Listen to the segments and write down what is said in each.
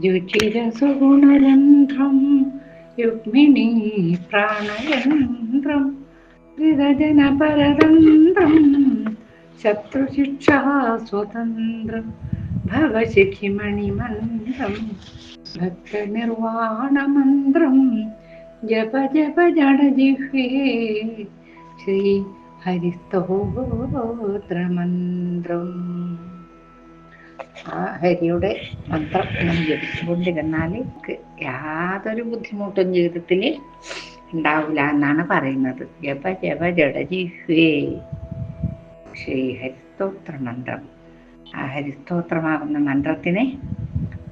द्युचिरसुगुणयन्त्रं युक्मिणी प्राणयन्त्रं त्रिरजनपरतन्त्रं शत्रुशिक्षा स्वतन्त्रं भवशिखिमणिमन्त्रं भक्तनिर्वाणमन्त्रं जप जप जडजिह्वे श्रीहरिस्तोत्रमन्त्रम्। ആ ഹരിയുടെ മന്ത്രം ഇങ്ങനെ ജപിച്ചുകൊണ്ടിരുന്നാൽ യാതൊരു ബുദ്ധിമുട്ടും ജീവിതത്തിൽ ഉണ്ടാവില്ല എന്നാണ് പറയുന്നത്. ജപ ജപ ജഡജിഹ്വേ ശ്രീ ഹരിസ്തോത്ര മന്ത്രം. ആ ഹരിസ്തോത്രമാകുന്ന മന്ത്രത്തിനെ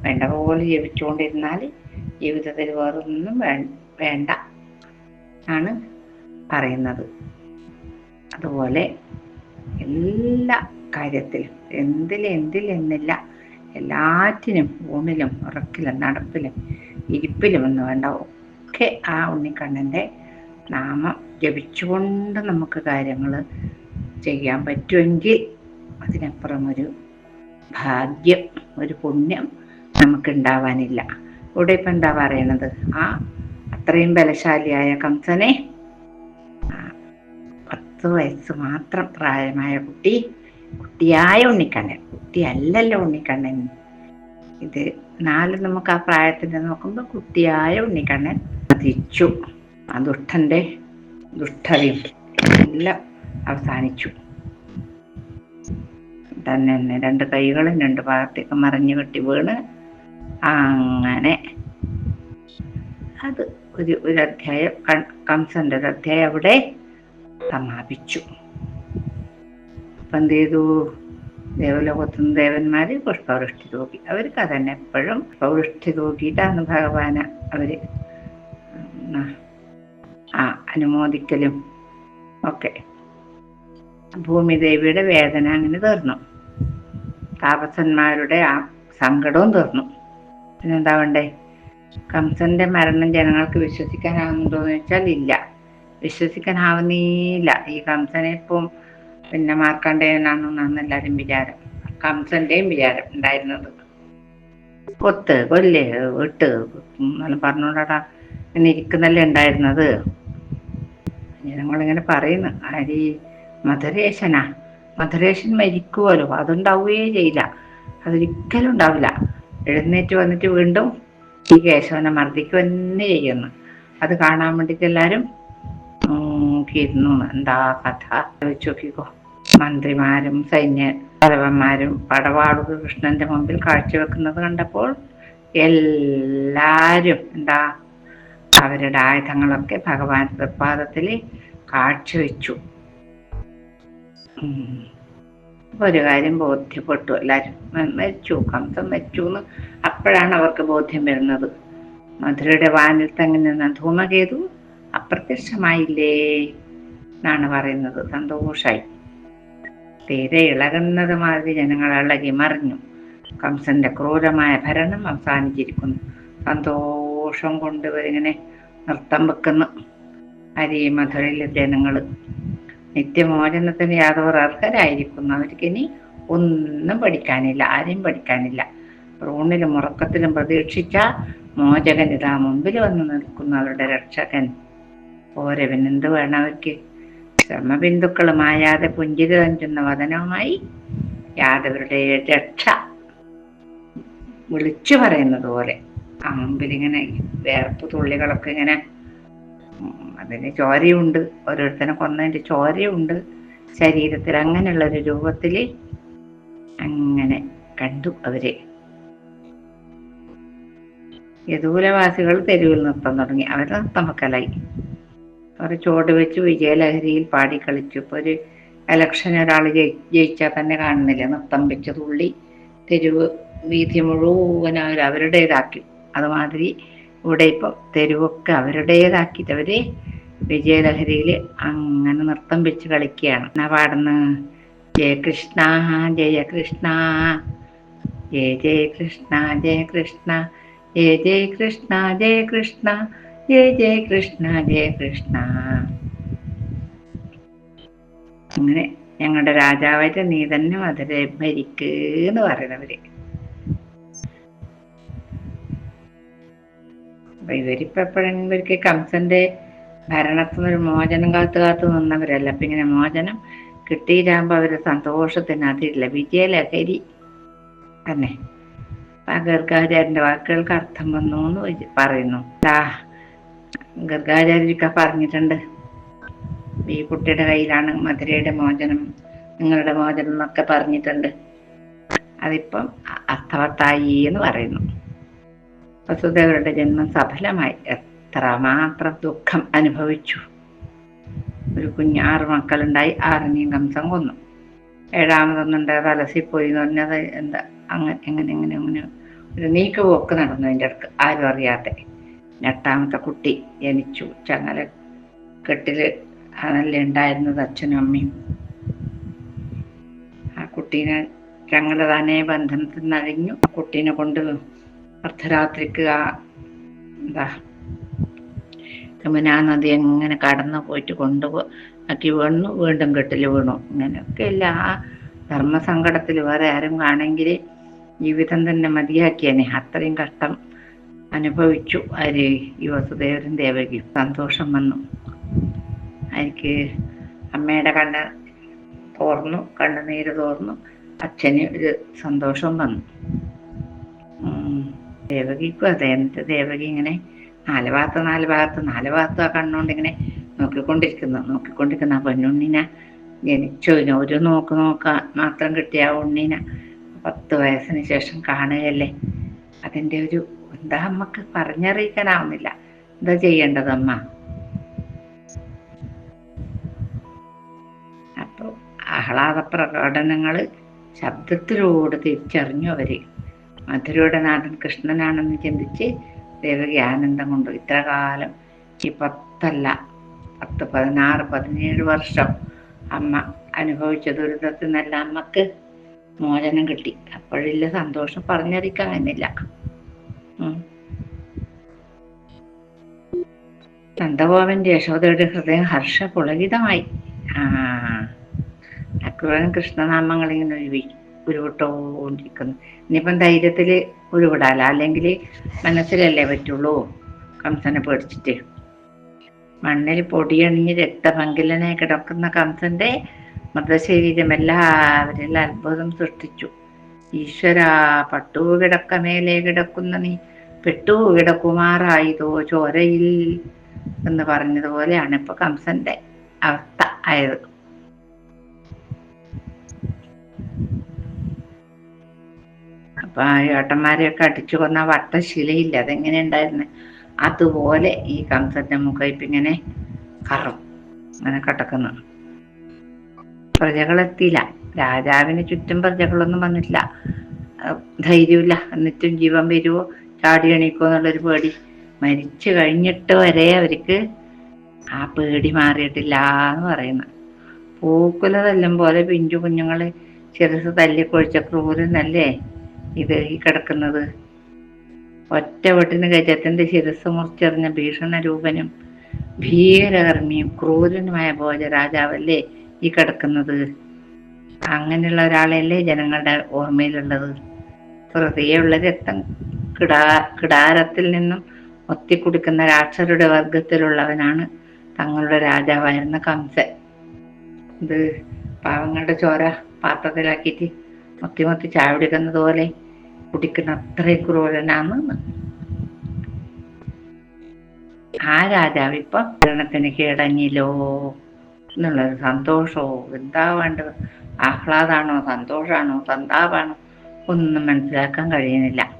വേണ്ട പോലെ ജപിച്ചുകൊണ്ടിരുന്നാൽ ജീവിതത്തിൽ വേറൊന്നും വേണ്ട ആണ് പറയുന്നത്. അതുപോലെ എല്ലാ കാര്യത്തിലും എന്തിൽ എന്തിൽ എന്നില്ല. എല്ലാറ്റിനും ഊണിലും ഉറക്കിലും നടപ്പിലും ഇരിപ്പിലും എന്ന് വേണ്ട. ഒക്കെ ആ ഉണ്ണിക്കണ്ണന്റെ നാമം ജപിച്ചുകൊണ്ട് നമുക്ക് കാര്യങ്ങൾ ചെയ്യാൻ പറ്റുമെങ്കിൽ അതിനപ്പുറം ഒരു ഭാഗ്യം ഒരു പുണ്യം നമുക്ക് ഉണ്ടാവാനില്ല ഇവിടെ ഇപ്പം എന്താ പറയണത്? ആ അത്രയും ബലശാലിയായ കംസനെ പത്ത് വയസ്സ് മാത്രം പ്രായമായ കുട്ടി കുട്ടിയായ ഉണ്ണിക്കണ്ണൻ. കുട്ടിയല്ലല്ലോ ഉണ്ണിക്കണ്ണൻ. ഇത് നാല് നമുക്ക് ആ പ്രായത്തിൽ നോക്കുമ്പോൾ കുട്ടിയായ ഉണ്ണിക്കണ്ണൻ മതിച്ചു ആ ദുഷ്ടന്റെ ദുഷ്ടതയും എല്ലാം അവസാനിച്ചു. തന്നെ രണ്ട് കൈകളും രണ്ട് ഭാഗത്തേക്ക് മറിഞ്ഞു കെട്ടി വീണ്. അങ്ങനെ അത് ഒരു ഒരു അധ്യായം കംസന്റെ ഒരു അധ്യായം അവിടെ സമാപിച്ചു. അപ്പം എന്ത് ചെയ്തു. ദേവലോകത്തുനിന്ന് ദേവന്മാർ പുഷ്പവൃഷ്ടി തൂക്കി അവർക്ക് അതന്നെ എപ്പോഴും പുഷ്പവൃഷ്ടി തൂക്കിയിട്ടാണ് ഭഗവാന് അവർ ആ അനുമോദിക്കലും ഒക്കെ. ഭൂമിദേവിയുടെ വേദന അങ്ങനെ തീർന്നു. താപസന്മാരുടെ ആ സങ്കടവും തീർന്നു. പിന്നെന്താ വേണ്ടേ? കംസന്റെ മരണം ജനങ്ങൾക്ക് വിശ്വസിക്കാനാവുന്നുണ്ടോന്ന് വെച്ചാൽ ഇല്ല. വിശ്വസിക്കാനാവുന്നില്ല ഈ കംസനെ ഇപ്പം പിന്നെ മാർക്കണ്ഡേയനാണെന്നാണ് എല്ലാവരും വിചാരം. കംസന്റെയും വിചാരം ഉണ്ടായിരുന്നത്. കൊത്ത് കൊല്ല് വിട്ട് എന്നെല്ലാം പറഞ്ഞോണ്ടാ ഇരിക്കുന്നല്ലേ ഉണ്ടായിരുന്നത്? ഞങ്ങളിങ്ങനെ പറയുന്നു അരി മധുരേശനാ? മധുരേശൻ മരിക്കുമല്ലോ അതുണ്ടാവുകയേ ചെയ്യില്ല. അതൊരിക്കലും ഉണ്ടാവില്ല. എഴുന്നേറ്റ് വന്നിട്ട് വീണ്ടും ഈ കേശവനെ മർദ്ദിക്കുക തന്നെ ചെയ്യുന്നു. അത് കാണാൻ വേണ്ടിട്ട് എല്ലാവരും നോക്കിയിരുന്നു. എന്താ കഥ? വെച്ച് നോക്കിക്കോ. മന്ത്രിമാരും സൈന്യ തലവന്മാരും പടവാളുക കൃഷ്ണന്റെ മുമ്പിൽ കാഴ്ചവെക്കുന്നത് കണ്ടപ്പോൾ എല്ലാരും എന്താ അവരുടെ ആയുധങ്ങളൊക്കെ ഭഗവാൻ തൃപ്പാദത്തിൽ കാഴ്ചവെച്ചു. ഒരു കാര്യം ബോധ്യപ്പെട്ടു എല്ലാരും. മരിച്ചു കംസം മരിച്ചു എന്ന് അപ്പോഴാണ് അവർക്ക് ബോധ്യം വരുന്നത്. മധുരയുടെ വാനിൽ തങ്ങി നിന്ന ധൂമകേതു അപ്രത്യക്ഷമായില്ലേ എന്നാണ് പറയുന്നത്. സന്തോഷായി. തീരെ ഇളകുന്നത് മാതിരി ജനങ്ങൾ ഇളകി മറിഞ്ഞു. കംസന്റെ ക്രൂരമായ ഭരണം അവസാനിച്ചിരിക്കുന്നു. സന്തോഷം കൊണ്ട് ഇവരിങ്ങനെ നൃത്തം വെക്കുന്നു. ഹരി മധുരയിലെ ജനങ്ങൾ നിത്യമോചനത്തിന് യാതൊരു അർഹരായിരിക്കുന്നു അവർക്ക് ഇനി ഒന്നും പഠിക്കാനില്ല ആരെയും പഠിക്കാനില്ല. റൂണിലും ഉറക്കത്തിലും പ്രതീക്ഷിച്ച മോചകൻ ഇതാ മുമ്പിൽ വന്ന് നിൽക്കുന്നു അവരുടെ രക്ഷകൻ. പോരെ എന്ത് വേണം അവർക്ക്? ശ്രമബിന്ദുക്കൾ ആയാതെ പുഞ്ചിരി തഞ്ചുന്ന വതനവുമായി യാദവരുടെ രക്ഷ. വിളിച്ചു പറയുന്നത് പോലെ അമ്പിലിങ്ങനെ വേർപ്പ് തുള്ളികളൊക്കെ ഇങ്ങനെ അതിന് ചോരയുണ്ട്. ഓരോരുത്തരെ കൊന്നതിന്റെ ചോരയുണ്ട്. ശരീരത്തിൽ അങ്ങനെയുള്ള ഒരു രൂപത്തിൽ അങ്ങനെ കണ്ടു അവരെ. യദൂലവാസികൾ തെരുവിൽ നൃത്തം തുടങ്ങി. അവർ നൃത്തം വെക്കലായി അവർ ചുവട് വെച്ച് വിജയലഹരിയിൽ പാടി കളിച്ചു. ഇപ്പൊ ഒരു എലക്ഷൻ ഒരാൾ ജയിച്ചാൽ തന്നെ കാണുന്നില്ല. നൃത്തം വെച്ച് തുള്ളി തെരുവ് വീതി മുഴുവൻ അവർ അവരുടേതാക്കി. അതുമാതിരി ഇവിടെ ഇപ്പൊ തെരുവൊക്കെ അവരുടേതാക്കിയിട്ട് അവർ വിജയലഹരിയിൽ അങ്ങനെ നൃത്തം വെച്ച് കളിക്കുകയാണ്. എന്നാ പാടുന്ന? ജയകൃഷ്ണ ജയകൃഷ്ണ ജയ കൃഷ്ണ ജയ ജയ കൃഷ്ണ ജയ കൃഷ്ണ ജയ ജയ കൃഷ്ണ ജയ കൃഷ്ണ. ജയ ജയ കൃഷ്ണ ജയ കൃഷ്ണ. അങ്ങനെ ഞങ്ങളുടെ രാജാവായിട്ട് നീ തന്നെ മധുര ഭരിക്ക് എന്ന് പറയുന്നവര്. അപ്പൊ ഇവരിപ്പോ എപ്പോഴെങ്കിലും കംസന്റെ ഭരണത്തിന് ഒരു മോചനം കാത്തു കാത്തു നിന്നവരല്ല. അപ്പൊ ഇങ്ങനെ മോചനം കിട്ടിയിട്ടാകുമ്പോ അവർ സന്തോഷത്തിന് അതില്ല വിജയലഹരി തന്നെ. ഗർഗാചാര്യന്റെ വാക്കുകൾക്ക് അർത്ഥം വന്നു എന്ന് പറയുന്നു. ഗർഗാചാര്യക്ക പറഞ്ഞിട്ടുണ്ട്. ഈ കുട്ടിയുടെ കയ്യിലാണ് മധുരയുടെ മോചനം നിങ്ങളുടെ മോചനം എന്നൊക്കെ പറഞ്ഞിട്ടുണ്ട്. അതിപ്പം അർത്ഥവത്തായി എന്ന് പറയുന്നു. വസുദേവരുടെ ജന്മം സഫലമായി. എത്രമാത്രം ദുഃഖം അനുഭവിച്ചു. ഒരു കുഞ്ഞ് ആറ് മക്കളുണ്ടായി ആറിനെയും കംസം കൊന്നു. ഏഴാമതൊന്നുണ്ട് അത് അലസിപ്പോയി എന്ന് പറഞ്ഞത് എന്താ? അങ്ങനെ എങ്ങനെ എങ്ങനെ അങ്ങനെ ഒരു നീക്കുപോക്ക് നടന്നു അതിന്റെ അടുക്ക് ആരും അറിയാതെ എട്ടാമത്തെ കുട്ടി ജനിച്ചു ചങ്ങല കെട്ടിൽ അതല്ലേ ഉണ്ടായിരുന്നത് അച്ഛനും അമ്മയും? ആ കുട്ടീനെ ചങ്ങല തന്നെ ബന്ധനത്തിൽ നഴിഞ്ഞു കുട്ടീനെ കൊണ്ട് അർദ്ധരാത്രിക്ക് ആ എന്താ കമനാ നദി എങ്ങനെ കടന്നു പോയിട്ട് കൊണ്ടു ആക്കി വീണു. വീണ്ടും കെട്ടിൽ വീണു. ഇങ്ങനെയൊക്കെ ഇല്ല. ആ ധർമ്മസങ്കടത്തിൽ വേറെ ആരും കാണെങ്കിൽ ജീവിതം തന്നെ മതിയാക്കിയനെ. അത്രയും കഷ്ടം അനുഭവിച്ചു. ആര്? ഈ വസുദേവരും ദേവകി. സന്തോഷം വന്നു. എനിക്ക് അമ്മയുടെ കണ്ണ് തോർന്നു. കണ്ണുനീര് തോർന്നു. അച്ഛന് ഒരു സന്തോഷം വന്നു. ദേവകിക്കും അതെ. എന്നിട്ട് ദേവകി ഇങ്ങനെ നാല് ഭാഗത്ത് നാല് ഭാഗത്ത് നാല് ഭാഗത്ത് ആ കണ്ണുകൊണ്ട് ഇങ്ങനെ നോക്കിക്കൊണ്ടിരിക്കുന്നു. നോക്കിക്കൊണ്ടിരിക്കുന്ന. ആ പെണ്ണുണ്ണിന ജനിച്ചു. ഒരു നോക്ക് നോക്ക മാത്രം കിട്ടിയ ആ ഉണ്ണീനെ. പത്ത് വയസ്സിന് ശേഷം കാണുകയല്ലേ? അതിന്റെ ഒരു എന്താ അമ്മയ്ക്ക് പറഞ്ഞറിയിക്കാനാവുന്നില്ല. എന്താ ചെയ്യേണ്ടത് അമ്മ അപ്പോൾ ആഹ്ലാദ പ്രകടനങ്ങൾ ശബ്ദത്തിലൂടെ തിരിച്ചറിഞ്ഞു അവർ. മധുരയുടെ നാടൻ കൃഷ്ണനാണെന്ന് ചിന്തിച്ച് ദേവകി ആനന്ദം കൊണ്ടു ഇത്ര കാലം ഈ പത്തല്ല പത്ത് പതിനാറ് പതിനേഴ് വർഷം അമ്മ അനുഭവിച്ച ദുരിതത്തിൽ നിന്നല്ല അമ്മയ്ക്ക് മോചനം കിട്ടി. അപ്പോഴില്ല സന്തോഷം പറഞ്ഞറിയിക്കാനില്ല നന്ദഗോപന്റെ യശോദയുടെ ഹൃദയം ഹർഷപുളകിതമായി. ആ അക്രൂരൻ കൃഷ്ണനാമങ്ങൾ ഇങ്ങനെ ഒരു ഉരുവിട്ടോണ്ടിരിക്കുന്നു. ഇനിയിപ്പം ധൈര്യത്തിൽ ഉരുവിടാല? അല്ലെങ്കിൽ മനസ്സിലല്ലേ പറ്റുള്ളൂ? കംസനെ പേടിച്ചിട്ട്. മണ്ണിൽ പൊടിയണിഞ്ഞ് രക്തപങ്കിലനെ കിടക്കുന്ന കംസന്റെ മൃതശരീരം എല്ലാവരിൽ അത്ഭുതം സൃഷ്ടിച്ചു. ഈശ്വര പട്ടു കിടക്കമേലെ കിടക്കുന്ന നീ പെട്ടു കിടക്കുമാറായതോ ചോരയിൽ എന്ന് പറഞ്ഞതുപോലെയാണ് ഇപ്പൊ കംസന്റെ അവസ്ഥ ആയത്. അപ്പൊ ആ ഏട്ടന്മാരെയൊക്കെ അടിച്ചു കൊന്ന വട്ടശിലയില്ല അതെങ്ങനെ ഉണ്ടായിരുന്നു? അതുപോലെ ഈ കംസന്റെ മുഖം ഇങ്ങനെ കറും അങ്ങനെ കിടക്കുന്നു. പ്രജകളെത്തിയില്ല രാജാവിന് ചുറ്റും പ്രജകളൊന്നും വന്നിട്ടില്ല. ധൈര്യമില്ല. എന്നിട്ടും ജീവൻ വരുമോ ചാടി എണീക്കോ എന്നുള്ളൊരു പേടി. മരിച്ചു കഴിഞ്ഞിട്ട് വരെ അവർക്ക് ആ പേടി മാറിയിട്ടില്ല എന്ന് പറയുന്നത് പൂക്കുല തല്ലും പോലെ പിഞ്ചു കുഞ്ഞുങ്ങൾ ശിരസ് തല്ലിക്കൊഴിച്ച ക്രൂരനല്ലേ ഇത് ഈ കിടക്കുന്നത്? ഒറ്റ വെട്ടിന് ഗജത്തിന്റെ ശിരസ് മുറിച്ചെറിഞ്ഞ ഭീഷണ രൂപനും ഭീകരകർമ്മിയും ക്രൂരനുമായ ഭോജരാജാവല്ലേ ഈ കിടക്കുന്നത്? അങ്ങനെയുള്ള ഒരാളല്ലേ ജനങ്ങളുടെ ഓർമ്മയിലുള്ളത്. ഹൃദയമുള്ള രക്തം കിടാ കിടാരത്തിൽ നിന്നും ഒത്തിക്കുടിക്കുന്ന രാക്ഷരുടെ വർഗത്തിലുള്ളവനാണ് തങ്ങളുടെ രാജാവായിരുന്ന കംസൻ. ഇത് പാവങ്ങളുടെ ചോര പാത്രത്തിലാക്കിയിട്ട് മൊത്തി മൊത്തി ചാവിടിക്കുന്നത് പോലെ കുടിക്കുന്ന അത്രയും ക്രൂരനാന്ന് ആ രാജാവ് ഇപ്പൊ ഭരണത്തിന് കീഴടങ്ങിയല്ലോ. എന്നുള്ളൊരു സന്തോഷവും എന്താ വേണ്ടത്? ആഹ്ലാദാണോ സന്തോഷാണോ സന്താപാണോ ഒന്നും മനസ്സിലാക്കാൻ കഴിയുന്നില്ല.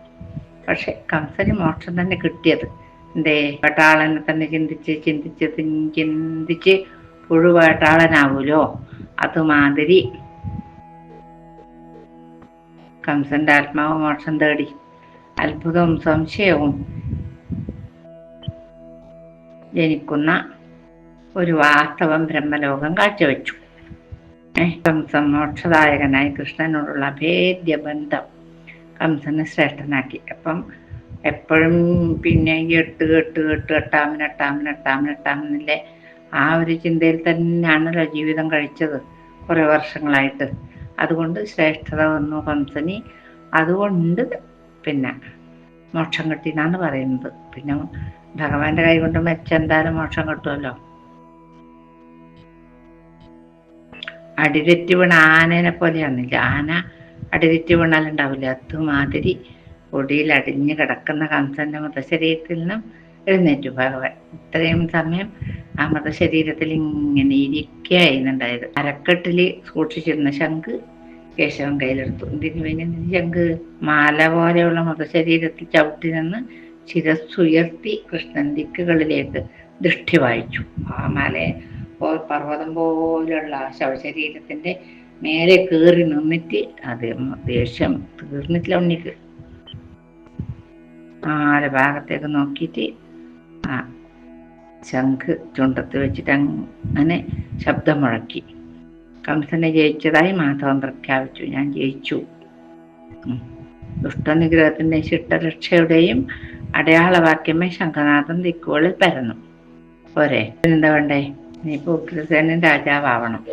പക്ഷെ കംസന് മോക്ഷം തന്നെ കിട്ടിയത്. എന്തേ പട്ടാളനെ തന്നെ ചിന്തിച്ച് ചിന്തിച്ച് ചിന്തിച്ച് പുഴുവേട്ടാളനാവൂലോ? അതുമാതിരി. കംസന്റെ ആത്മാവ് മോക്ഷം തേടി. അത്ഭുതവും സംശയവും ജനിക്കുന്ന ഒരു വാസ്തവം ബ്രഹ്മലോകം കാഴ്ചവെച്ചു. കംസം മോക്ഷദായകനായി കൃഷ്ണനോടുള്ള അഭേദ്യ ബന്ധം കംസനെ ശ്രേഷ്ഠനാക്കി. അപ്പം എപ്പോഴും പിന്നെ ഈ എട്ട് കെട്ട് കെട്ട് എട്ടാമൻ എട്ടാമൻ എട്ടാമൻ എട്ടാമെന്നില്ലേ ആ ഒരു ചിന്തയിൽ തന്നെയാണല്ലോ ജീവിതം കഴിച്ചത് കുറേ വർഷങ്ങളായിട്ട്. അതുകൊണ്ട് ശ്രേഷ്ഠത വന്നു കംസനി. അതുകൊണ്ട് പിന്നെ മോക്ഷം കിട്ടിയെന്നാണ് പറയുന്നത്. പിന്നെ ഭഗവാന്റെ കൈ കൊണ്ട് മെച്ചെന്തായാലും മോക്ഷം കിട്ടുമല്ലോ അടിതെറ്റി വീണ ആനേനെ പോലെയാണില്ല ആന അടിതെറ്റി വീണാലുണ്ടാവില്ല. അതുമാതിരി പൊടിയിൽ അടിഞ്ഞു കിടക്കുന്ന കംസന്റെ മൃതശരീരത്തിൽ നിന്നും എഴുന്നേറ്റു ഭഗവൻ. ഇത്രയും സമയം ആ മൃതശരീരത്തിൽ ഇങ്ങനെ ഇരിക്കുകയായിരുന്നുണ്ടായത്. അരക്കെട്ടിൽ സൂക്ഷിച്ചിരുന്ന ശംഖ് കേശവൻ കയ്യിലെടുത്തു. ഇതിനു വേണ്ടി ശംഖ്? മാല പോലെയുള്ള മൃതശരീരത്തിൽ ചവിട്ടി നിന്ന് ശിരസ്സുയർത്തി കൃഷ്ണൻ ദിക്കുകളിലേക്ക് ദൃഷ്ടി വായിച്ചു. ആ മലയെ പർവതം പോലുള്ള ശവശരീരത്തിന്റെ മേലെ കയറി നിന്നിട്ട് അത് ദേഷ്യം തീർന്നിട്ടില്ല ഉണ്ണിക്ക്. ആല ഭാഗത്തേക്ക് നോക്കിയിട്ട് ആ ശംഖ് ചുണ്ടത്ത് വെച്ചിട്ട് അങ്ങനെ ശബ്ദം മുഴക്കി കംസനെ ജയിച്ചതായി മാധവൻ പ്രഖ്യാപിച്ചു. ഞാൻ ജയിച്ചു. ദുഷ്ടനിഗ്രഹത്തിന്റെ ചിട്ടരക്ഷയുടെയും അടയാളവാക്യമേ ശംഖനാഥൻ ദിക്കുകളിൽ പരന്നു. പോരെ. എന്താ വേണ്ടേ? നീ ഉഗ്രസേനൻ രാജാവണം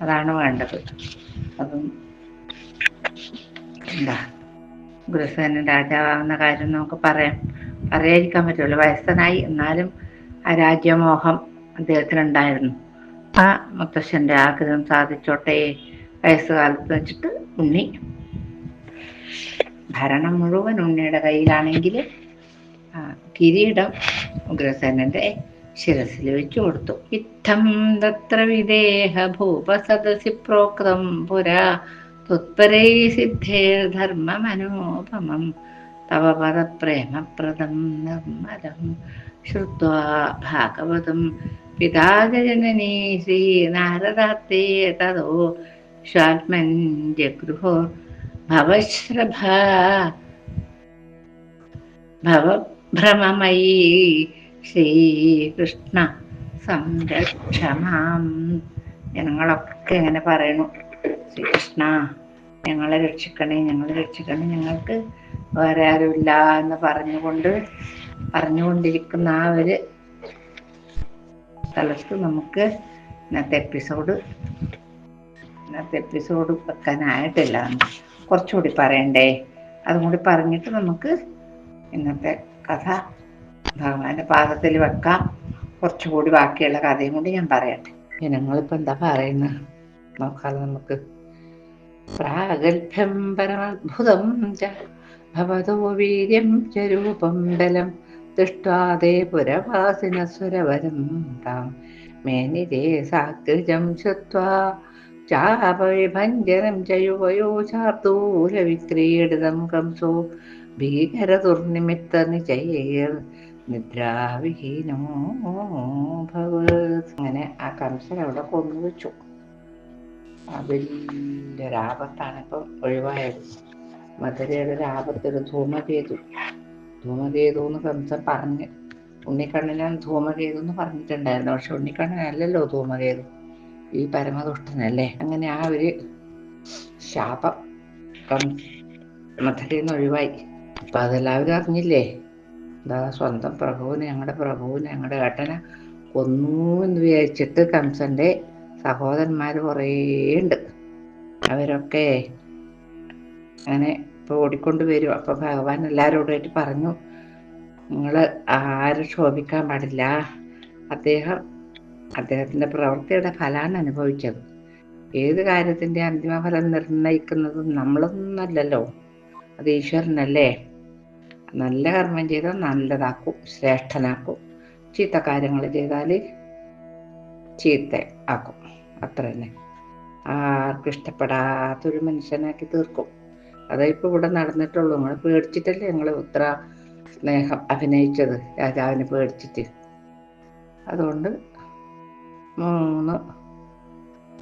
അതാണ് വേണ്ടത്. അപ്പം എന്താ ഉഗ്രസേനൻ രാജാവാകുന്ന കാര്യം നമുക്ക് പറയാം. പറയാതിരിക്കാൻ പറ്റുള്ളൂ. വയസ്സനായി. എന്നാലും ആ രാജ്യമോഹം അദ്ദേഹത്തിനുണ്ടായിരുന്നു. ആ മുത്തശ്ശന്റെ ആഗ്രഹം സാധിച്ചോട്ടെ വയസ്സുകാലത്ത് വെച്ചിട്ട് ഉണ്ണി. ഭരണം മുഴുവൻ ഉണ്ണിയുടെ കയ്യിലാണെങ്കിൽ കിരീടം ഉഗ്രസേനന്റെ ശിരസിൽ വെച്ചു കൊടുത്തു. ഇത്തം തത്ര വിദേഹ ഭൂപസദസി പ്രോക്തം പുരാ. തുത്പരൈ സിദ്ധേർധർമ്മമനോപമം. തവ പദപ്രേമപ്രദം നിർമ്മലം ശ്രുത്വാ ഭാഗവതം. പിതാജനനീ ശ്രീനാരദാത്തേ തതോ സ്വാത്മൻ ജഗൃഹോ ഭവശ്രഭ. ഭവഭ്രമമയീ ശ്രീകൃഷ്ണ സംരക്ഷമാം. ഞങ്ങളൊക്കെ ഇങ്ങനെ പറയണു ശ്രീകൃഷ്ണ ഞങ്ങളെ രക്ഷിക്കണേ ഞങ്ങളെ രക്ഷിക്കണേ. ഞങ്ങൾക്ക് വേറെ ആരുമില്ല എന്ന് പറഞ്ഞുകൊണ്ട് പറഞ്ഞുകൊണ്ടിരിക്കുന്ന ആ ഒരു സ്ഥലത്ത് നമുക്ക് ഇന്നത്തെ എപ്പിസോഡ് ഇന്നത്തെ എപ്പിസോഡ് വെക്കാനായിട്ടില്ല. കുറച്ചുകൂടി പറയണ്ടേ? അതും കൂടി പറഞ്ഞിട്ട് നമുക്ക് ഇന്നത്തെ കഥ ഭഗവാന്റെ പാദത്തിൽ വെക്കാം. കുറച്ചുകൂടി ബാക്കിയുള്ള കഥയും കൂടി ഞാൻ പറയട്ടെ. ജനങ്ങളിപ്പോ എന്താ പറയുന്നത് നോക്കാതെ നമുക്ക്. പ്രാഗൽഭ്യം പരമദ്ഭുതം ഭവതോ വീര്യം ച രൂപം ബലം ദൃഷ്ടാതേ പുരവാസിന സുരവരം താം മേനിരേ സാഗ്രജം ശ്രുത്വാ ചാപവിഭഞ്ജനം ചയുവയോ യുവയോ ശാർദൂലവിക്രീഡിതം കംസോ ഭീകരതുർനിമിത്ത നിജയേർ അങ്ങനെ ആ കംസൻ അവിടെ കൊന്നു വെച്ചു. ആ വലിയൊരാപത്താണ് ഇപ്പം ഒഴിവായത്. മധുരയുടെ ഒരു ആപത്തൊരു ധൂമകേതു ധൂമകേതു എന്ന് കംസൻ പറഞ്ഞ്. ഉണ്ണിക്കണ്ണനാണ് ധൂമകേതു എന്ന് പറഞ്ഞിട്ടുണ്ടായിരുന്നു. പക്ഷെ ഉണ്ണിക്കണ്ണനല്ലല്ലോ ധൂമകേതു ഈ പരമദുഷ്ടനല്ലേ? അങ്ങനെ ആ ഒരു ശാപം മധുരയിൽ നിന്ന് ഒഴിവായി. അപ്പൊ അതെല്ലാവരും അറിഞ്ഞില്ലേ? എന്താ സ്വന്തം പ്രഭുവിനെ ഞങ്ങളുടെ പ്രഭുവിനെ ഞങ്ങളുടെ ഏട്ടനെ കൊന്നു എന്ന് വിചാരിച്ചിട്ട് കംസന്റെ സഹോദരന്മാർ കുറേ ഉണ്ട് അവരൊക്കെ അങ്ങനെ ഇപ്പൊ ഓടിക്കൊണ്ട് വരും. അപ്പൊ ഭഗവാൻ എല്ലാവരോടായിട്ട് പറഞ്ഞു നിങ്ങൾ ആരും ശോഭിക്കാൻ പാടില്ല. അദ്ദേഹം അദ്ദേഹത്തിന്റെ പ്രവൃത്തിയുടെ ഫലമാണ് അനുഭവിച്ചത്. ഏത് കാര്യത്തിന്റെ അന്തിമഫലം നിർണയിക്കുന്നത് നമ്മളൊന്നല്ലല്ലോ. അത് ഈശ്വരനല്ലേ? നല്ല കർമ്മം ചെയ്താൽ നല്ലതാക്കും ശ്രേഷ്ഠനാക്കും. ചീത്ത കാര്യങ്ങൾ ചെയ്താൽ ചീത്ത ആക്കും അത്ര തന്നെ. ആർക്കും ഇഷ്ടപ്പെടാത്തൊരു മനുഷ്യനാക്കി തീർക്കും. ഇപ്പൊ ഇവിടെ നടന്നിട്ടുള്ളൂ. നിങ്ങൾ പേടിച്ചിട്ടല്ലേ ഞങ്ങൾ ഇത്ര സ്നേഹം അഭിനയിച്ചത്? രാജാവിനെ പേടിച്ചിട്ട്. അതുകൊണ്ട് മൂന്ന്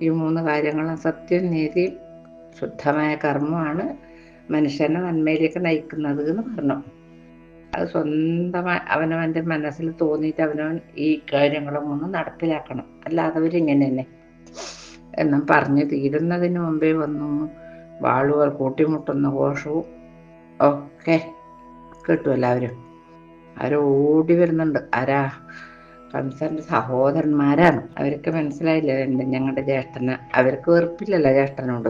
ഈ മൂന്ന് കാര്യങ്ങളും സത്യം നീതിയും ശുദ്ധമായ കർമ്മമാണ് മനുഷ്യനെ നന്മയിലേക്ക് നയിക്കുന്നത് എന്ന് പറഞ്ഞു. അത് സ്വന്തമായി അവനവന്റെ മനസ്സിൽ തോന്നിയിട്ട് അവനവൻ ഈ കാര്യങ്ങളൊന്നും നടപ്പിലാക്കണം. അല്ലാതെ ഇങ്ങനെ തന്നെ എന്നും പറഞ്ഞു തീരുന്നതിന് മുമ്പേ വന്നു. വാളുകൾ കൂട്ടിമുട്ടുന്ന ഘോഷവും ഒക്കെ കേട്ടു എല്ലാവരും. അവർ ഓടി വരുന്നുണ്ട്. ആരാ? കംസന്റെ സഹോദരന്മാരാണ്. അവർക്ക് മനസ്സിലായില്ല? ഞങ്ങളുടെ ജ്യേഷ്ഠന്. അവർക്ക് വെറുപ്പില്ലല്ലോ ജ്യേഷ്ഠനോട്.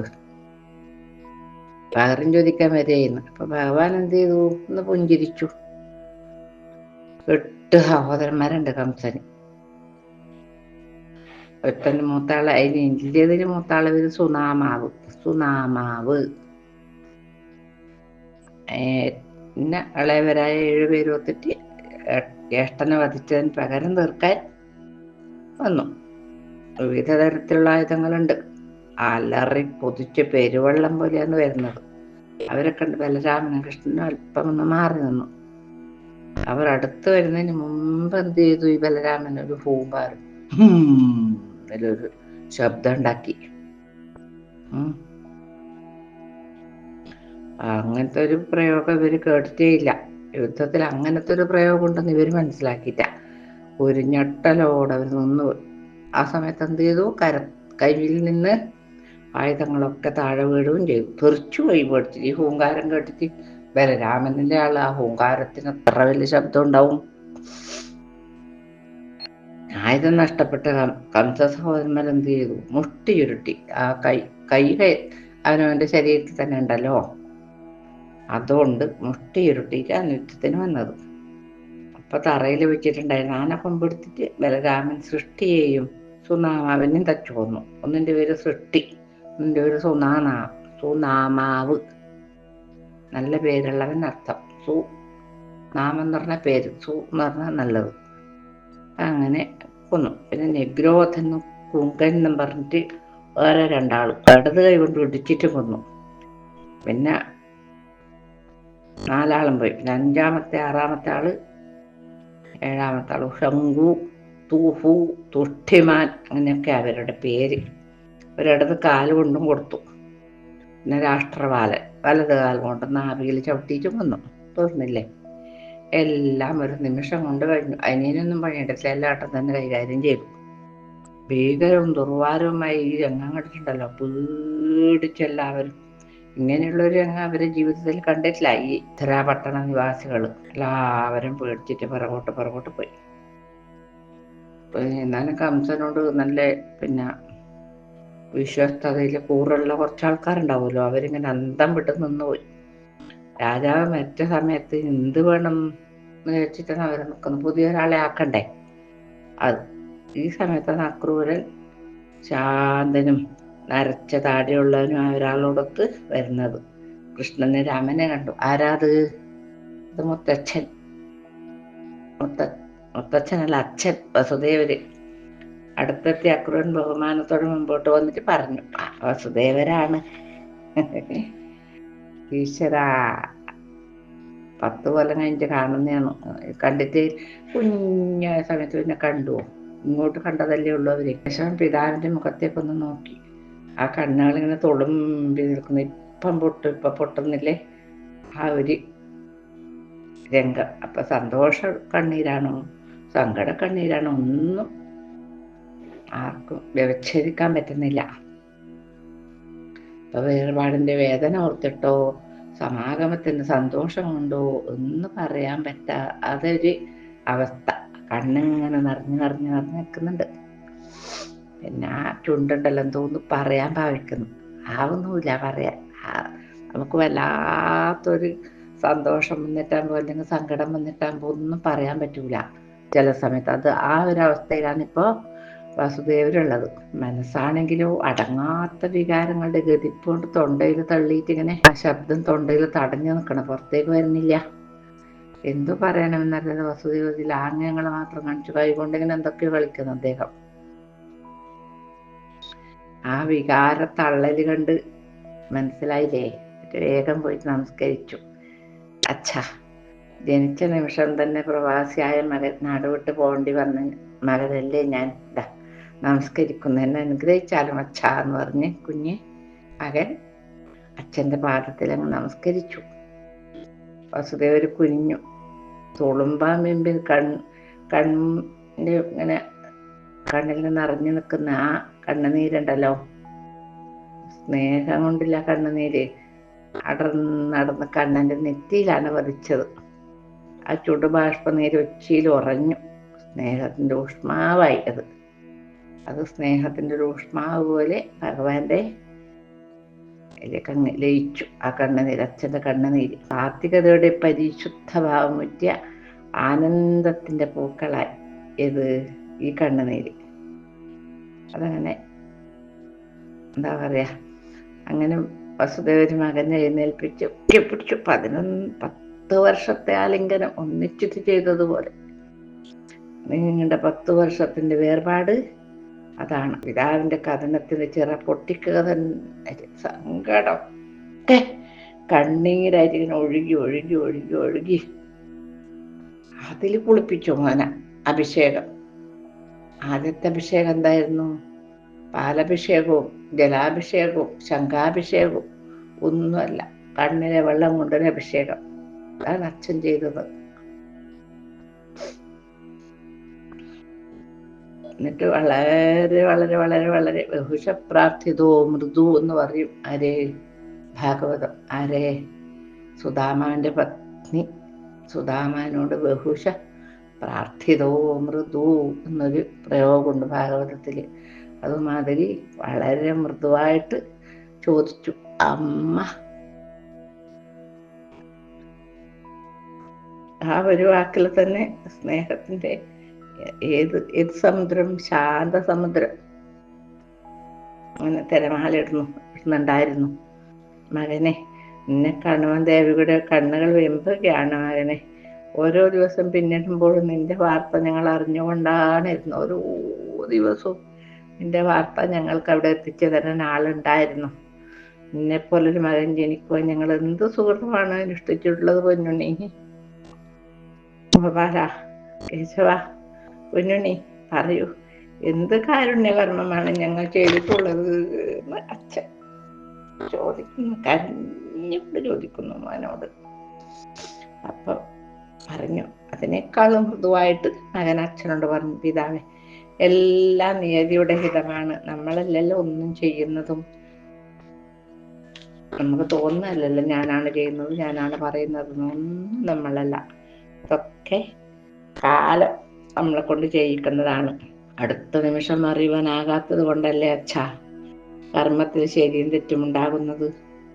പകരം ചോദിക്കാൻ വരെയെന്ന് അപ്പൊ ഭഗവാൻ എന്ത് ചെയ്തു? എന്ന് പുഞ്ചിരിച്ചു. എട്ട് സഹോദരന്മാരുണ്ട് കംസന്. ഒറ്റന്റെ മൂത്താൾ അതിന് ഇന്ത്യതിന് മൂത്താൾ പേര് സുനാമാവ്. സുനാമാവ്. പിന്നെ ഇളയവരായ പേര് ഒത്തിട്ട് ജ്യേഷ്ഠനെ വധിച്ചതിന് പകരം തീർക്കാൻ വന്നു. വിവിധ തരത്തിലുള്ള ആയുധങ്ങളുണ്ട്. അലറി പൊതിച്ച് പെരുവെള്ളം പോലെയാണ് വരുന്നത്. അവരെ കണ്ട് ബലരാമനും കൃഷ്ണനും അല്പം മാറി നിന്നു. അവർ അടുത്ത് വരുന്നതിന് മുമ്പ് എന്ത് ചെയ്തു? ഈ ബലരാമൻ ഒരു പൂമ്പാറ് അതിലൊരു ശബ്ദം ഉണ്ടാക്കി. അങ്ങനത്തെ ഒരു പ്രയോഗം ഇവർ കേട്ടിട്ടേ ഇല്ല. യുദ്ധത്തിൽ അങ്ങനത്തെ ഒരു പ്രയോഗം ഉണ്ടെന്ന് ഇവർ മനസ്സിലാക്കിയിട്ട ഒരു ഞെട്ടലോടെ അവർ നിന്ന് ആ സമയത്ത് എന്ത് ചെയ്തു? കര കയ്യിൽ നിന്ന് ആയുധങ്ങളൊക്കെ താഴെ വീഴുകയും ചെയ്തു. തെറിച്ചു പോയി പേടിച്ചിട്ട് ഈ ഹൂങ്കാരം കേട്ടിട്ട് ബലരാമനിലെ ആൾ ആ ഹൂങ്കാരത്തിന് അത്ര വലിയ ശബ്ദം ഉണ്ടാവും. ആയുധം നഷ്ടപ്പെട്ട കംസ സഹോദരന്മാർ എന്ത് ചെയ്തു? മുട്ടി ചുരുട്ടി ആ കൈ കൈ അവനവന്റെ ശരീരത്തിൽ തന്നെ ഉണ്ടല്ലോ. അതുകൊണ്ട് മുട്ടി ചുരുട്ടിയിട്ടാണ് യുദ്ധത്തിന് വന്നത്. അപ്പൊ തറയിൽ വെച്ചിട്ടുണ്ടായിരുന്നു. ആന കൊമ്പെടുത്തിട്ട് ബലരാമൻ സൃഷ്ടിയെയും സുനാമാവിനെയും തച്ചു കൊന്നു ഒന്നിന്റെ പേര് സൃഷ്ടി ഒന്നിന്റെ പേര് സുനാനാ സുനാമാവ്. നല്ല പേരുള്ളവൻ അർത്ഥം. സു നാമം എന്ന് പറഞ്ഞ പേര് സു എന്ന് പറഞ്ഞാൽ നല്ലത്. അങ്ങനെ കൊന്നു. പിന്നെ നെഗ്രോധൻ കുങ്കൻ എന്നും പറഞ്ഞിട്ട് വേറെ രണ്ടാളും ഇടത് കൈ കൊണ്ട് ഇടിച്ചിട്ട് കൊന്നു. പിന്നെ നാലാളും പോയി. പിന്നെ അഞ്ചാമത്തെ ആറാമത്തെ ആൾ ഏഴാമത്തെ ആൾ ഷങ്കു തൂഫു തുഷ്ടിമാൻ അങ്ങനെയൊക്കെ അവരുടെ പേര്. ഒരിടത്ത് കാൽ കൊണ്ടും കൊടുത്തു. പിന്നെ രാഷ്ട്രപാലൻ. വലത് കാൽ കൊണ്ട് നാവിയിൽ ചവിട്ടിയിട്ട് വന്നു. തീർന്നില്ലേ എല്ലാം ഒരു നിമിഷം കൊണ്ട് കഴിഞ്ഞു. അതിനൊന്നും പണിയെടുത്തില്ല. എല്ലാട്ടം തന്നെ കൈകാര്യം ചെയ്തു. ഭീകരവും ദുർവാരവുമായി ഈ രംഗം കണ്ടിട്ടുണ്ടല്ലോ? പേടിച്ചെല്ലാവരും ഇങ്ങനെയുള്ള ഒരു രംഗം അവരെ ജീവിതത്തിൽ കണ്ടിട്ടില്ല. ഈ പട്ടണ നിവാസികൾ എല്ലാവരും പേടിച്ചിട്ട് പുറകോട്ട് പുറകോട്ട് പോയി. എന്നാലും കംസനോട് നല്ല പിന്നെ വിശ്വസ്തതയിൽ കൂറുള്ള കുറച്ച് ആൾക്കാരുണ്ടാവുമല്ലോ അവരിങ്ങനെ അന്തം വിട്ട് നിന്നുപോയി രാജാവ് മറ്റ സമയത്ത് എന്ത് വേണം എന്ന് വെച്ചിട്ടാണ് അവർ നിൽക്കുന്നത് പുതിയ ഒരാളെ ആക്കണ്ടേ? അത്. ഈ സമയത്താണ് അക്രൂരൻ ശാന്തനും നരച്ച താടിയുള്ളവനും ഒരാളോടൊത്ത് വരുന്നത്. കൃഷ്ണന് രാമനെ കണ്ടു. ആരാത് ഇത് മുത്തച്ഛൻ. മുത്ത മുത്തച്ഛനല്ല അച്ഛൻ. വസുദേവര്. അടുത്തെത്തി അക്രൂരൻ ബഹുമാനത്തോടെ മുമ്പോട്ട് വന്നിട്ട് പറഞ്ഞു വസുദേവരാണ്. ഈശ്വര പത്ത് കൊല്ലം കഴിഞ്ഞിട്ട് കാണുന്നതാണ് കണ്ടിട്ട് കുഞ്ഞ സമയത്ത് പിന്നെ കണ്ടു? ഇങ്ങോട്ട് കണ്ടതല്ലേ ഉള്ളൂ അവർ. ശേഷം പിതാവിന്റെ മുഖത്തേക്ക് ഒന്ന് നോക്കി. ആ കണ്ണുകളിങ്ങനെ തൊളുമ്പി നിൽക്കുന്നു. ഇപ്പം പൊട്ടു ഇപ്പൊ പൊട്ടുന്നില്ലേ? ആ ഒരു രംഗം. അപ്പൊ സന്തോഷ കണ്ണീരാണോ? സങ്കട കണ്ണീരാണോ ഒന്നും ആർക്കും വ്യവച്ഛേദിക്കാൻ പറ്റുന്നില്ല. ഇപ്പൊ വേർപാടിന്റെ വേദന ഓർത്തിട്ടോ സമാഗമത്തിന് സന്തോഷമുണ്ടോ എന്ന് പറയാൻ പറ്റാ അതൊരു അവസ്ഥ. കണ്ണിങ്ങനെ നിറഞ്ഞു നിറഞ്ഞു നിറഞ്ഞു നിൽക്കുന്നുണ്ട്. പിന്നെ ആ ചുണ്ടുണ്ടല്ലോ തോന്നുന്നു പറയാൻ ഭാവിക്കുന്നു. ആവുന്നുമില്ല പറയാൻ. നമുക്ക് വല്ലാത്തൊരു സന്തോഷം വന്നിട്ടാകുമ്പോൾ അല്ലെങ്കിൽ സങ്കടം വന്നിട്ടാകുമ്പോൾ ഒന്നും പറയാൻ പറ്റൂല. ചില സമയത്ത് അത് ആ ഒരു അവസ്ഥയിലാണ് ഇപ്പോൾ വാസുദേവരുള്ളത്. മനസ്സാണെങ്കിലോ അടങ്ങാത്ത വികാരങ്ങളുടെ ഗതിപ്പുകൊണ്ട് തൊണ്ടയിൽ തള്ളിയിട്ട് ഇങ്ങനെ ആ ശബ്ദം തൊണ്ടയിൽ തടഞ്ഞു നിൽക്കണം. പുറത്തേക്ക് വരുന്നില്ല. എന്തു പറയണമെന്നറിയാതെ വസുദേവത്തിൽ ആംഗ്യങ്ങൾ മാത്രം കാണിച്ചു കൈകൊണ്ട് ഇങ്ങനെ എന്തൊക്കെയോ കളിക്കുന്നു അദ്ദേഹം. ആ വികാര തള്ളൽ കണ്ട് മനസ്സിലായില്ലേ? വേഗം പോയിട്ട് നമസ്കരിച്ചു. അച്ഛാ ജനിച്ച നിമിഷം തന്നെ പ്രവാസിയായ മകൻ നാടുവിട്ട് പോകേണ്ടി വന്ന മകനല്ലേ ഞാൻ? ഇതാ നമസ്കരിക്കുന്നു എന്നെ അനുഗ്രഹിച്ചാലും അച്ഛ എന്ന് പറഞ്ഞ് കുഞ്ഞ് മകൻ അച്ഛന്റെ പാദത്തിൽ അങ്ങ് നമസ്കരിച്ചു. വസുദേവർ കുഞ്ഞു തുളുമ്പാൻ മുമ്പിൽ കൺ കണ്ണിന്റെ ഇങ്ങനെ കണ്ണിൽ നിന്ന് അറിഞ്ഞു നിൽക്കുന്ന ആ കണ്ണുനീരുണ്ടല്ലോ. സ്നേഹം കൊണ്ടില്ല കണ്ണുനീര്. അടർന്നടന്ന് കണ്ണന്റെ നെറ്റിയിലാണ് വധിച്ചത് ആ ചുടുബാഷ്പനീര് ഉച്ചയിൽ ഉറഞ്ഞു. സ്നേഹത്തിന്റെ ഊഷ്മാവായി അത്. അത് സ്നേഹത്തിന്റെ ഒരു ഊഷ്മാവ് പോലെ ഭഗവാന്റെ കണ്ണ് ലയിച്ചു. ആ കണ്ണുനീര് അച്ഛന്റെ കണ്ണുനീര്. സാത്വികതയുടെ പരിശുദ്ധ ഭാവമുറ്റിയ ആനന്ദത്തിന്റെ പൂക്കളായി ഇത് ഈ കണ്ണുനീര്. അതങ്ങനെ എന്താ പറയാ അങ്ങനെ വസുദേവര് മകനെ എഴുന്നേൽപ്പിച്ച് പിടിച്ചു. പതിനൊന്ന് പത്ത് വർഷത്തെ ആലിംഗനം ഒന്നിച്ചിട്ട് ചെയ്തതുപോലെ. നിങ്ങളുടെ പത്ത് വർഷത്തിന്റെ വേർപാട്. അതാണ്. പിതാവിന്റെ കഥനത്തിന് ചിറ പൊട്ടിക്കുക തന്നെ സങ്കടം. ഒക്കെ ഒഴുകി ഒഴുകി ഒഴുകി ഒഴുകി. അതിൽ കുളിപ്പിച്ചു മോന അഭിഷേകം. ആദ്യത്തെ അഭിഷേകം എന്തായിരുന്നു? പാലഭിഷേകവും ജലാഭിഷേകവും ശംഖാഭിഷേകവും ഒന്നുമല്ല. കണ്ണിലെ വെള്ളം കൊണ്ടൊരു അഭിഷേകം. അതാണ് അച്ഛൻ ചെയ്തത്. എന്നിട്ട് വളരെ വളരെ വളരെ വളരെ ബഹുശപ്രാർത്ഥിതോ മൃദു എന്ന് പറയും ആരേ? ഭാഗവതം. ആരേ? സുധാമാവിന്റെ പത്നി. സുധാമാനോട് ബഹുശ പ്രാർത്ഥിതോ മൃദു എന്നൊരു പ്രയോഗമുണ്ട് ഭാഗവതത്തിൽ. അതുമാതിരി വളരെ മൃദുവായിട്ട് ചോദിച്ചു. അമ്മ. ആ ഒരു വാക്കിൽ തന്നെ സ്നേഹത്തിന്റെ ഏത് ഏത് സമുദ്രം? ശാന്ത സമുദ്രം അങ്ങനെ തിരമാലിടുന്നു ഇടുന്നുണ്ടായിരുന്നു. മകനെ നിന്നെ കാണുവാൻ ദേവിയുടെ കണ്ണുകൾ വെമ്പുകയാണ് മകനെ. ഓരോ ദിവസം പിന്നിടുമ്പോഴും നിന്റെ വാർത്ത ഞങ്ങൾ അറിഞ്ഞുകൊണ്ടാണിരുന്നു. ഓരോ ദിവസവും നിന്റെ വാർത്ത ഞങ്ങൾക്ക് അവിടെ എത്തിച്ചു തരാൻ ആളുണ്ടായിരുന്നു നിന്നെ പോലൊരു മകൻ ജനിക്കുവാൻ ഞങ്ങൾ എന്ത് സുഹൃത്തുമാണ് അനുഷ്ഠിച്ചിട്ടുള്ളത് പൊന്നുണ്ണി. ഗോപാല കേശവ. പൊന്നുണ്ണി പറയൂ. എന്ത് കാരുണ്യകർമ്മമാണ് ഞങ്ങൾ ചെയ്തിട്ടുള്ളത് അച്ഛൻ ചോദിക്കുന്നു കരഞ്ഞുകൊണ്ട് ചോദിക്കുന്നു മോനോട്. അപ്പൊ പറഞ്ഞു അതിനേക്കാളും മൃദുവായിട്ട് മകൻ അച്ഛനോട് പറഞ്ഞു പിതാവേ എല്ലാ നിയതിയുടെ ഹിതമാണ്. നമ്മളല്ലല്ലോ ഒന്നും ചെയ്യുന്നതും. നമുക്ക് തോന്നുന്നല്ലോ ഞാനാണ് ചെയ്യുന്നത് ഞാനാണ് പറയുന്നത് ഒന്നും നമ്മളല്ല. ഇതൊക്കെ കാലം നമ്മളെ കൊണ്ട് ചെയ്യിക്കുന്നതാണ്. അടുത്ത നിമിഷം അറിയുവാനാകാത്തത് കൊണ്ടല്ലേ അച്ഛാ. കർമ്മത്തിൽ ശരിയും തെറ്റും ഉണ്ടാകുന്നത്.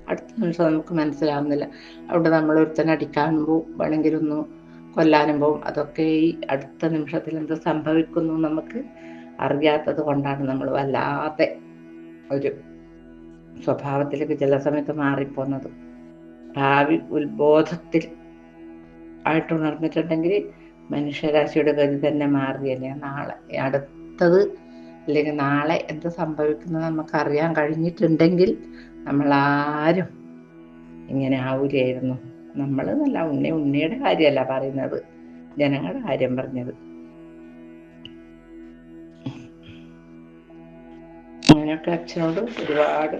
അടുത്ത നിമിഷം നമുക്ക് മനസ്സിലാവുന്നില്ല. അവിടെ നമ്മൾ ഒരുത്തനെ അടിക്കാനും പോവും വേണമെങ്കിൽ ഒന്ന് കൊല്ലാനും പോവും. അതൊക്കെ ഈ അടുത്ത നിമിഷത്തിൽ എന്ത് സംഭവിക്കുന്നു നമുക്ക് അറിയാത്തത് കൊണ്ടാണ് നമ്മൾ വല്ലാതെ ഒരു സ്വഭാവത്തിലേക്ക് ചില സമയത്ത് മാറിപ്പോന്നത് ഭാവി ഉത്ബോധത്തിൽ ആയിട്ട് ഉണർന്നിട്ടുണ്ടെങ്കിൽ മനുഷ്യരാശിയുടെ ഗതി തന്നെ മാറിയല്ലേ? നാളെ അടുത്തത് അല്ലെങ്കിൽ നാളെ എന്ത് സംഭവിക്കുന്നത് നമുക്കറിയാൻ കഴിഞ്ഞിട്ടുണ്ടെങ്കിൽ നമ്മൾ ആരും ഇങ്ങനെ ആവില്ലായിരുന്നു നമ്മൾ നല്ല ഉണ്ണി ഉണ്ണിയുടെ കാര്യമല്ല പറയുന്നത്. ജനങ്ങളുടെ കാര്യം പറഞ്ഞത്. അങ്ങനെയൊക്കെ അച്ഛനോട് ഒരുപാട്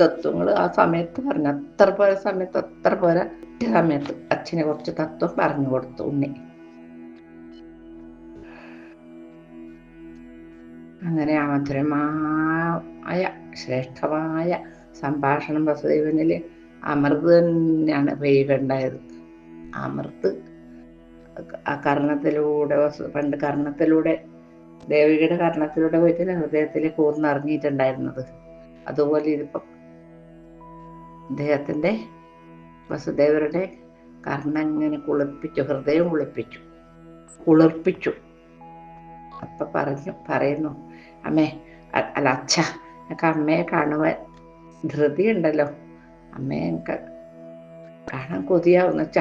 തത്വങ്ങൾ ആ സമയത്ത് പറഞ്ഞു. അത്ര പോലെ സമയത്ത് അത്ര പോരാ. സമയത്ത് അച്ഛനെ കുറച്ച് തത്വം പറഞ്ഞു കൊടുത്തു ഉണ്ണി. അങ്ങനെ ആ ശ്രേഷ്ഠമായ സംഭാഷണം വസുദേവനിൽ അമൃത് തന്നെയാണ് പെയ്യുകയുണ്ടായത് അമൃത് ആ കർണത്തിലൂടെ പണ്ട് കർണത്തിലൂടെ ദേവികയുടെ കർണത്തിലൂടെ പോയിട്ടില്ല ഹൃദയത്തിൽ ഊർന്നിറങ്ങിയിട്ടുണ്ടായിരുന്നത് അതുപോലെ ഇതിപ്പം അദ്ദേഹത്തിന്റെ വസുദേവരുടെ കർണം ഇങ്ങനെ കുളിപ്പിച്ചു ഹൃദയം കുളിപ്പിച്ചു കുളിർപ്പിച്ചു. അപ്പൊ പറഞ്ഞു പറയുന്നു അമ്മേ അല്ല അച്ഛ എനിക്ക് അമ്മയെ കാണുവാൻ ധൃതിയുണ്ടല്ലോ. അമ്മയെ കാണാൻ കൊതിയാവുന്ന അച്ഛ.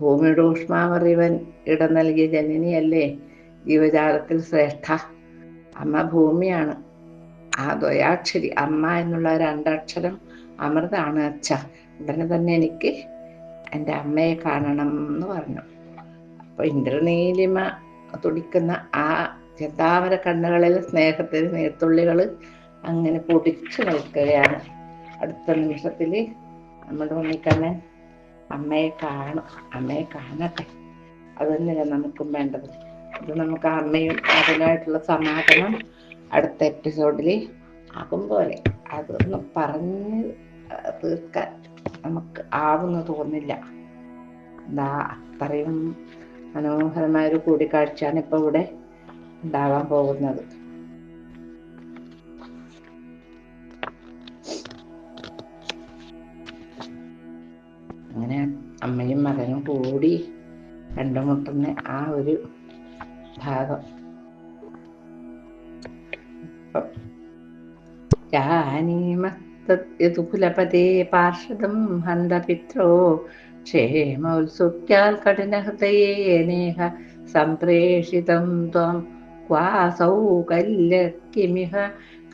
ഭൂമിയുടെ ഊഷ്മാവറിവൻ ഇടം നൽകിയ ജനനിയല്ലേ ജീവജാലത്തിൽ ശ്രേഷ്ഠ. അമ്മ ഭൂമിയാണ്. ആ ദ്വയാക്ഷരി അമ്മ എന്നുള്ള രണ്ടക്ഷരം അമൃതാണ് അച്ഛ. ഉടനെ തന്നെ എനിക്ക് എന്റെ അമ്മയെ കാണണം എന്ന് പറഞ്ഞു. അപ്പൊ ഇന്ദ്രനീലിമ തുടിക്കുന്ന ആ ചെന്താമര കണ്ണുകളിൽ സ്നേഹത്തിന് നീർത്തുള്ളികൾ അങ്ങനെ പൊടിച്ചു നിൽക്കുകയാണ്. അടുത്ത നിമിഷത്തിൽ നമ്മുടെ ഉണ്ണിക്കണ്ണൻ അമ്മയെ കാണും. അമ്മയെ കാണട്ടെ. അത് തന്നെയാണ് നമുക്കും വേണ്ടത്. അത് നമുക്ക് അമ്മയും അതിനായിട്ടുള്ള സമാധാനം അടുത്ത എപ്പിസോഡിൽ ആകും പോലെ. അതൊന്നും പറഞ്ഞ് തീർക്കാൻ നമുക്ക് ആവുന്ന തോന്നില്ല. എന്താ അത്രയും മനോഹരമായ ഒരു കൂടിക്കാഴ്ചയാണ് ഇപ്പൊ ഇവിടെ ഉണ്ടാവാൻ പോകുന്നത്. അങ്ങനെ അമ്മയും മകനും കൂടി കണ്ടുമുട്ടുന്ന ആ ഒരു ഭാഗം. ജാനീമസ്തു കുലപതേ പാർഷദം ഹന്തപിത്രോ ക്ഷേമോത്സുക്യാൽ കഠിനഹൃദയേനേഹ സംപ്രേഷിതം ത്വം ക്വാസൗ കല്യക്കിമിഹ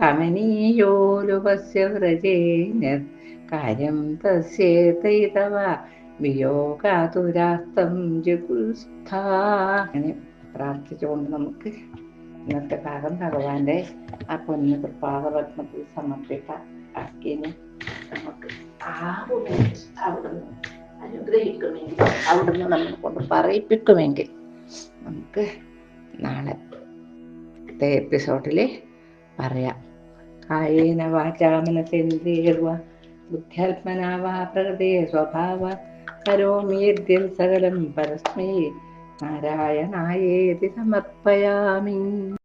കമനീയോലുപസ്യ വ്രജേന കാര്യം തസ്യേതൈതവ വിയോഗാതുരാസ്തം അങ്ങനെ പ്രാർത്ഥിച്ചുകൊണ്ട് നമുക്ക് ഇന്നത്തെ ഭാഗം ഭഗവാന്റെ ആ പൊന്നു പ്രഭാതപത്മത്തിൽ സമർപ്പിക്ക അക്കിന് നമുക്ക് അനുഗ്രഹിക്കുമെങ്കിൽ അവിടുന്ന് നമ്മളെ കൊണ്ട് പറയിപ്പിക്കുമെങ്കിൽ നമുക്ക് നാളെ എപ്പിസോഡിൽ പറയാം. കായേന വാചാമനസേന്ദ്രിയർവ ബുദ്ധ്യാത്മനാവാ പ്രകൃതേ സ്വഭാവ കരോമി യദ്യൽ സകലം പരസ്മൈ. നാരായണായേതി സമർപ്പയാമി.